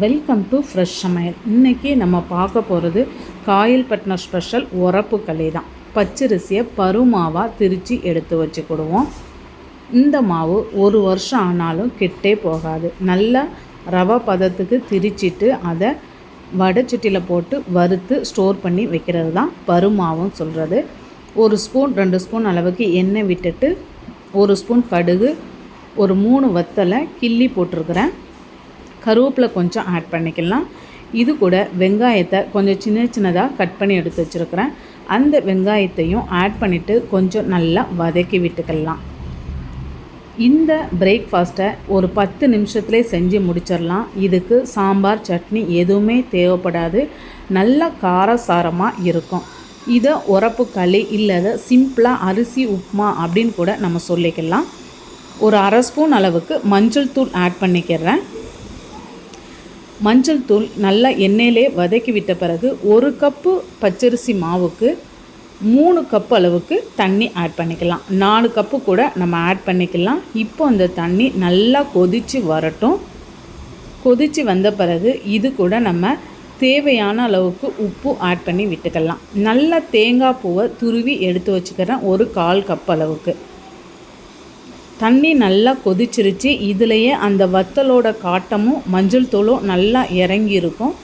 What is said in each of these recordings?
Welcome to fresh சமையல் இன்றைக்கி நம்ம பார்க்க போகிறது காயில்பட்டினம் ஸ்பெஷல் உரப்பு களி தான். பச்சரிசியை பருமாவாக திரித்து எடுத்து வச்சுக்கிடுவோம். இந்த மாவு ஒரு வருஷம் ஆனாலும் கெட்டே போகாது. நல்லா ரவை பதத்துக்கு திரிச்சிட்டு அதை வடைச்சட்டியில் போட்டு வறுத்து ஸ்டோர் பண்ணி வைக்கிறது தான் பருமாவும் சொல்கிறது ஒரு ஸ்பூன் ரெண்டு ஸ்பூன் அளவுக்கு எண்ணெய் விட்டுட்டு ஒரு ஸ்பூன் கடுகு ஒரு மூணு வத்தலை கிள்ளி போட்டிருக்கிறேன். கருவேப்பிலை கொஞ்சம் ஆட் பண்ணிக்கலாம். இது கூட வெங்காயத்தை கொஞ்சம் சின்ன சின்னதாக கட் பண்ணி எடுத்து வச்சுருக்கிறேன். அந்த வெங்காயத்தையும் ஆட் பண்ணிவிட்டு கொஞ்சம் நல்லா வதக்கி விட்டுக்கலாம். இந்த பிரேக்ஃபாஸ்ட்டை ஒரு பத்து நிமிஷத்துலேயே செஞ்சு முடிச்சிடலாம். இதுக்கு சாம்பார் சட்னி எதுவுமே தேவைப்படாது. நல்ல காரசாரமாக இருக்கும். இதை உரப்பு களி இல்லாத சிம்பிளாக அரிசி உப்புமா அப்படின்னு கூட நம்ம சொல்லிக்கலாம். ஒரு அரை ஸ்பூன் அளவுக்கு மஞ்சள் தூள் ஆட் பண்ணிக்கிறேன். மஞ்சள் தூள் நல்லா எண்ணெயிலே வதக்கி விட்ட பிறகு ஒரு கப்பு பச்சரிசி மாவுக்கு மூணு கப் அளவுக்கு தண்ணி ஆட் பண்ணிக்கலாம். நாலு கப்பு கூட நம்ம ஆட் பண்ணிக்கலாம். இப்போ அந்த தண்ணி நல்லா கொதித்து வரட்டும். கொதித்து வந்த பிறகு இது கூட நம்ம தேவையான அளவுக்கு உப்பு ஆட் பண்ணி விட்டுக்கலாம். நல்லா தேங்காய் பூவை துருவி எடுத்து வச்சுக்கிறேன். ஒரு கால் கப் அளவுக்கு. தண்ணி நல்லா கொதிச்சிருச்சு. இதுலேயே அந்த வத்தலோட காட்டமும் மஞ்சள் தூளும் நல்லா இறங்கி இருக்கும்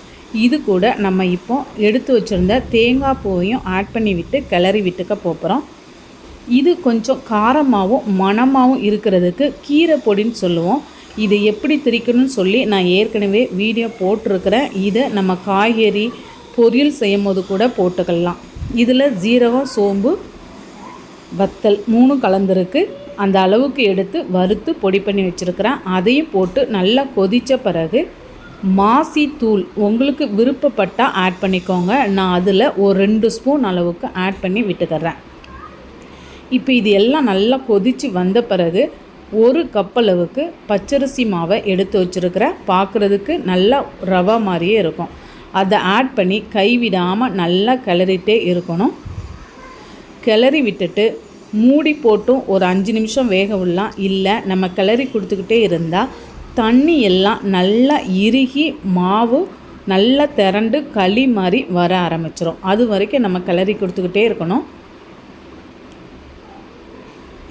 இது கூட நம்ம இப்போ எடுத்து வச்சுருந்த தேங்காய் பூவையும் ஆட் பண்ணி விட்டு கிளறி விட்டுக்க போகிறோம் இது கொஞ்சம் காரமாகவும் மணமாகவும் இருக்கிறதுக்கு கீரை பொடின்னு சொல்லுவோம். இது எப்படி திரிக்கணும்னு சொல்லி நான் ஏற்கனவே வீடியோ போட்டிருக்கிறேன். இதை நம்ம காய்கறி பொரியல் செய்யும் போது கூட போட்டுக்கலாம். இதில் ஜீரகம் சோம்பு வத்தல் மூணும் கலந்துருக்கு. அந்த அளவுக்கு எடுத்து வறுத்து பொடி பண்ணி வச்சுருக்கிறேன். அதையும் போட்டு நல்லா கொதித்த பிறகு மாசி தூள் உங்களுக்கு விருப்பப்பட்டால் ஆட் பண்ணிக்கோங்க. நான் அதில் ஒரு ரெண்டு ஸ்பூன் அளவுக்கு ஆட் பண்ணி விட்டுக்கிறேன். இப்போ இது எல்லாம் நல்லா கொதித்து வந்த பிறகு ஒரு கப் அளவுக்கு பச்சரிசி மாவை எடுத்து வச்சுருக்கிறேன். பார்க்குறதுக்கு நல்லா ரவா மாதிரியே இருக்கும். அதை ஆட் பண்ணி கைவிடாமல் நல்லா கிளறிட்டே இருக்கணும். கிளறி விட்டுட்டு மூடி போட்டும் ஒரு அஞ்சு நிமிஷம் வேக விடலாம். இல்லை நம்ம கிளறி கொடுத்துக்கிட்டே இருந்தால் தண்ணி எல்லாம் நல்லா இறுகி மாவு நல்லா திரண்டு களி மாதிரி வர ஆரம்பிச்சிடும் அது வரைக்கும் நம்ம கிளறி கொடுத்துக்கிட்டே இருக்கணும்.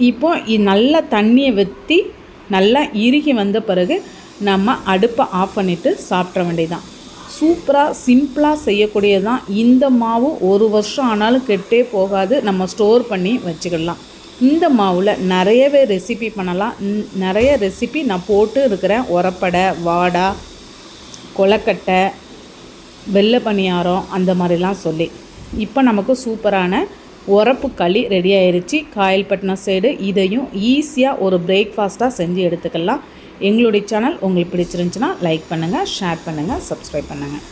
இப்போ நல்லா தண்ணியை வற்றி நல்லா இறுகி வந்த பிறகு நம்ம அடுப்பை ஆஃப் பண்ணிவிட்டு சாப்பிட்ற வேண்டியதான் சூப்பராக சிம்பிளாக செய்யக்கூடியது தான் இந்த மாவு ஒரு வருஷம் ஆனாலும் கெட்டே போகாது. நம்ம ஸ்டோர் பண்ணி வச்சுக்கலாம். இந்த மாவில் நிறையவே ரெசிபி பண்ணலாம். நிறைய ரெசிபி நான் போட்டு இருக்கிறேன். உரப்படை வாடா கொலக்கட்டை வெள்ளை பணியாரம் அந்த மாதிரிலாம் சொல்லி. இப்போ நமக்கு சூப்பரான உரப்பு களி ரெடி ஆயிடுச்சு காயல்பட்டினம் சைடு இதையும் ஈஸியாக ஒரு பிரேக்ஃபாஸ்ட்டாக செஞ்சு எடுத்துக்கலாம். எங்களுடைய சேனல் உங்களுக்கு பிடிச்சிருந்துச்சுன்னா லைக் பண்ணுங்கள் ஷேர் பண்ணுங்கள் சப்ஸ்கிரைப் பண்ணுங்கள்